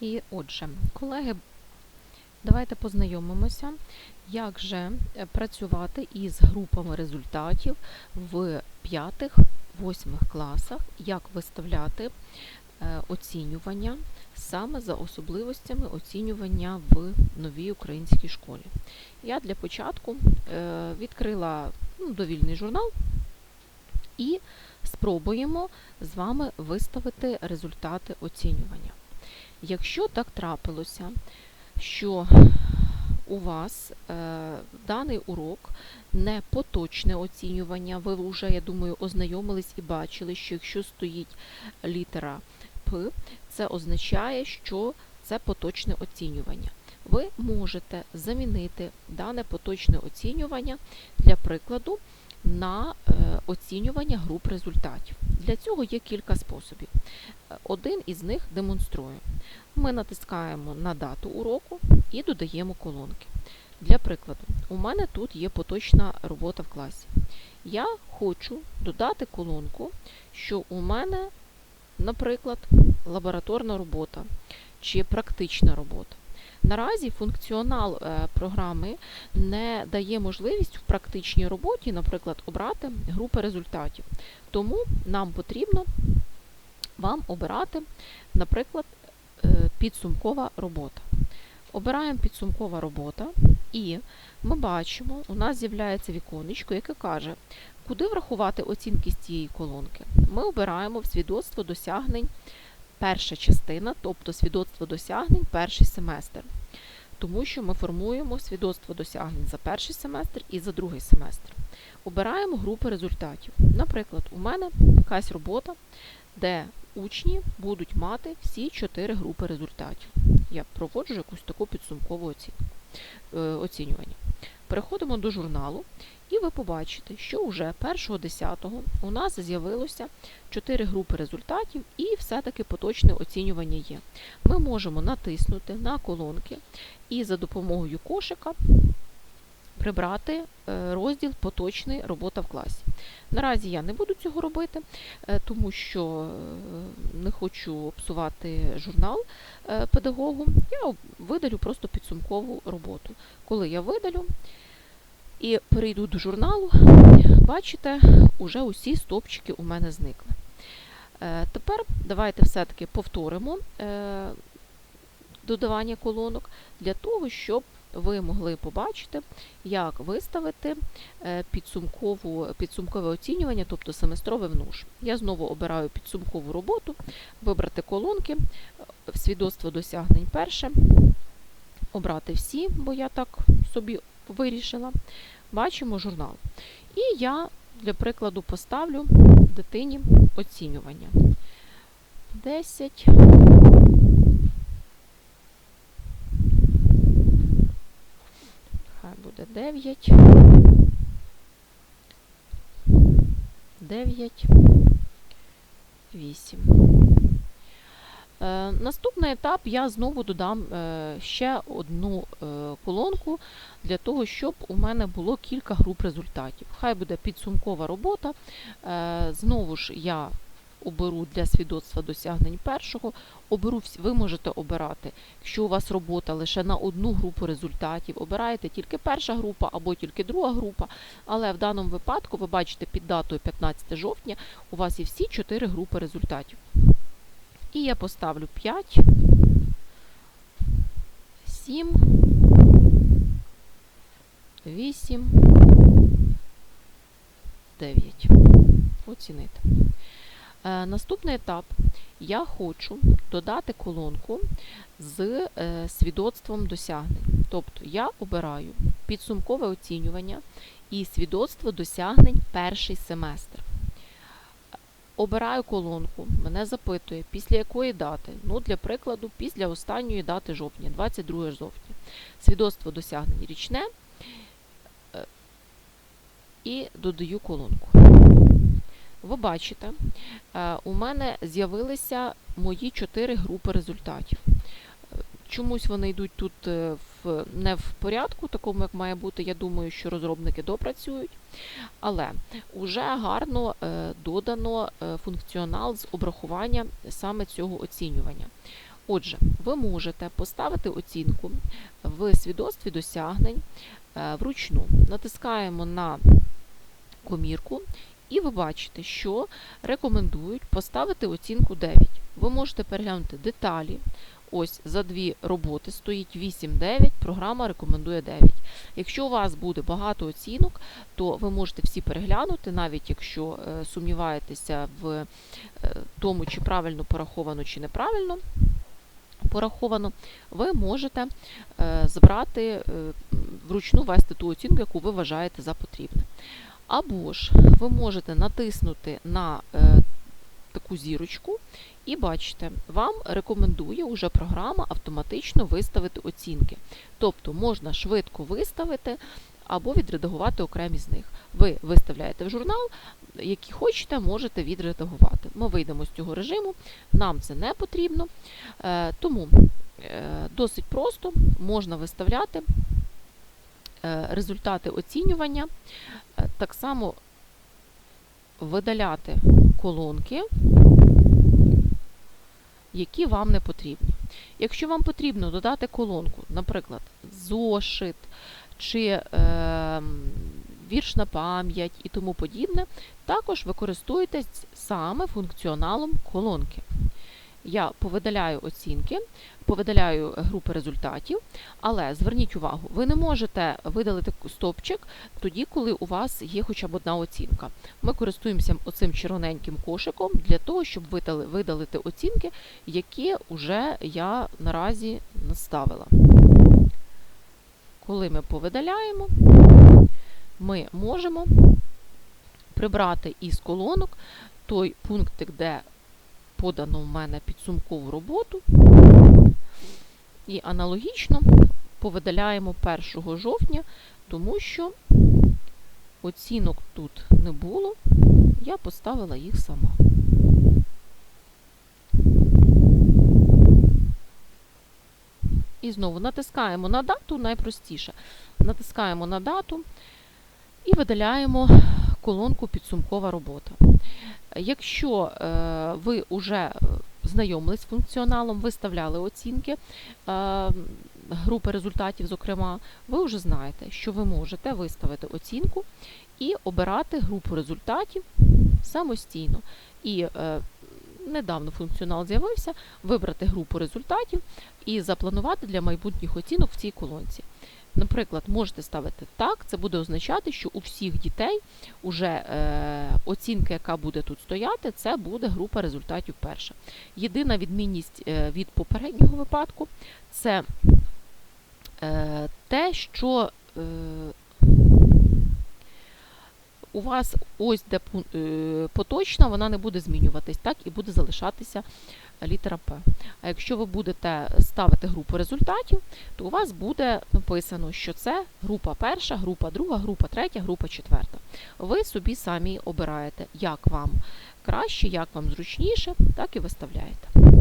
І отже, колеги, давайте познайомимося, як же е, працювати із групами результатів в 5-8 класах, як виставляти е, оцінювання саме за особливостями оцінювання в новій українській школі. Я для початку е, відкрила ну, довільний журнал і спробуємо з вами виставити результати оцінювання. Якщо так трапилося, що у вас е, даний урок не поточне оцінювання, ви вже, я думаю, ознайомились і бачили, що якщо стоїть літера П, це означає, що це поточне оцінювання. Ви можете замінити дане поточне оцінювання для прикладу на е, оцінювання груп результатів. Для цього є кілька способів. Е, Один із них демонструю. Ми натискаємо на дату уроку і додаємо колонки. Для прикладу, у мене тут є поточна робота в класі. Я хочу додати колонку, що у мене, наприклад, лабораторна робота чи практична робота. Наразі функціонал е, програми не дає можливість в практичній роботі, наприклад, обрати групи результатів. Тому нам потрібно вам обирати, наприклад, е, підсумкова робота. Обираємо підсумкова робота, і ми бачимо, у нас з'являється віконечко, яке каже, куди врахувати оцінки з цієї колонки. Ми обираємо в свідоцтво досягнень перша частина, тобто свідоцтво досягнень перший семестр. Тому що ми формуємо свідоцтво досягнень за перший семестр і за другий семестр. Обираємо групи результатів. Наприклад, у мене якась робота, де учні будуть мати всі чотири групи результатів. Я проводжу якусь таку підсумкову оцінку, е, оцінювання. Переходимо до журналу, і ви побачите, що вже 1.10 у нас з'явилося 4 групи результатів, і все-таки поточне оцінювання є. Ми можемо натиснути на колонки і за допомогою кошика прибрати е, розділ Поточний робота в класі. Наразі я не буду цього робити, е, тому що е, не хочу псувати журнал педагогу. Я видалю просто підсумкову роботу. Коли я видалю і перейду до журналу, бачите, уже усі стопчики у мене зникли. Тепер давайте все-таки повторимо додавання колонок для того, щоб ви могли побачити, як виставити підсумкову, підсумкове оцінювання, тобто семестрове внуш. Я знову обираю підсумкову роботу, вибрати колонки, свідоцтво досягнень перше, обрати всі, бо я так собі вирішила. Бачимо журнал. І я, для прикладу, поставлю дитині оцінювання. 10. Буде 9, 9, 8. Е, наступний етап я знову додам е, ще одну е, колонку для того, щоб у мене було кілька груп результатів. Хай буде підсумкова робота. Е, знову ж я оберу для свідоцтва досягнень першого. Оберу, Ви можете обирати, якщо у вас робота лише на одну групу результатів, обираєте тільки перша група або тільки друга група, але в даному випадку ви бачите під датою 15 жовтня у вас є всі 4 групи результатів. І я поставлю 5, 7, 8, 9. Оцінити. Е, наступний етап. Я хочу додати колонку з е, свідоцтвом досягнень. Тобто я обираю підсумкове оцінювання і свідоцтво досягнень перший семестр. Обираю колонку, мене запитує, після якої дати. Ну, Для прикладу, після останньої дати жовтня, 22 жовтня. Свідоцтво досягнень річне е, і додаю колонку. Ви бачите, е, у мене з'явилися мої чотири групи результатів. Чомусь вони йдуть тут е, в, не в порядку, такому, як має бути. Я думаю, що розробники допрацюють. Але вже гарно е, додано функціонал з обрахування саме цього оцінювання. Отже, ви можете поставити оцінку в свідоцтві досягнень е, вручну. Натискаємо на комірку, і ви бачите, що рекомендують поставити оцінку 9. Ви можете переглянути деталі. Ось за дві роботи стоїть 8-9, програма рекомендує 9. Якщо у вас буде багато оцінок, то ви можете всі переглянути, навіть якщо е, сумніваєтеся в е, тому, чи правильно пораховано, чи неправильно пораховано, ви можете е, збрати вручну ввести ту оцінку, яку ви вважаєте за потрібне. Або ж ви можете натиснути на е, таку зірочку і бачите, вам рекомендує уже програма автоматично виставити оцінки. Тобто можна швидко виставити або відредагувати окремі з них. Ви виставляєте в журнал, які хочете, можете відредагувати. Ми вийдемо з цього режиму, нам це не потрібно. Е, Тому е, досить просто можна виставляти результати оцінювання, е, так само видаляти колонки, які вам не потрібні. Якщо вам потрібно додати колонку, наприклад, зошит чи е, вірш на пам'ять і тому подібне, також використовуйтесь саме функціоналом колонки. Я повидаляю оцінки, повидаляю групи результатів, але зверніть увагу, ви не можете видалити стопчик тоді, коли у вас є хоча б одна оцінка. Ми користуємося оцим червоненьким кошиком для того, щоб видали- видалити оцінки, які вже я наразі наставила. Коли ми повидаляємо, ми можемо прибрати із колонок той пунктик, де подано в мене підсумкову роботу. І аналогічно повидаляємо 1 жовтня, тому що оцінок тут не було, я поставила їх сама. І знову натискаємо на дату, найпростіше. Натискаємо на дату і видаляємо колонку підсумкова робота. Якщо е, ви вже знайомились з функціоналом, виставляли оцінки е, групи результатів, зокрема, ви вже знаєте, що ви можете виставити оцінку і обирати групу результатів самостійно. І е, недавно функціонал з'явився, вибрати групу результатів і запланувати для майбутніх оцінок в цій колонці. Наприклад, можете ставити так, це буде означати, що у всіх дітей уже е, оцінка, яка буде тут стояти, це буде група результатів перша. Єдина відмінність е, від попереднього випадку це е, те, що е, у вас ось де е, поточна, вона не буде змінюватись, так і буде залишатися літера П. А якщо ви будете ставити групу результатів, то у вас буде написано, що це група перша, група друга, група третя, група четверта. Ви собі самі обираєте, як вам краще, як вам зручніше, так і виставляєте.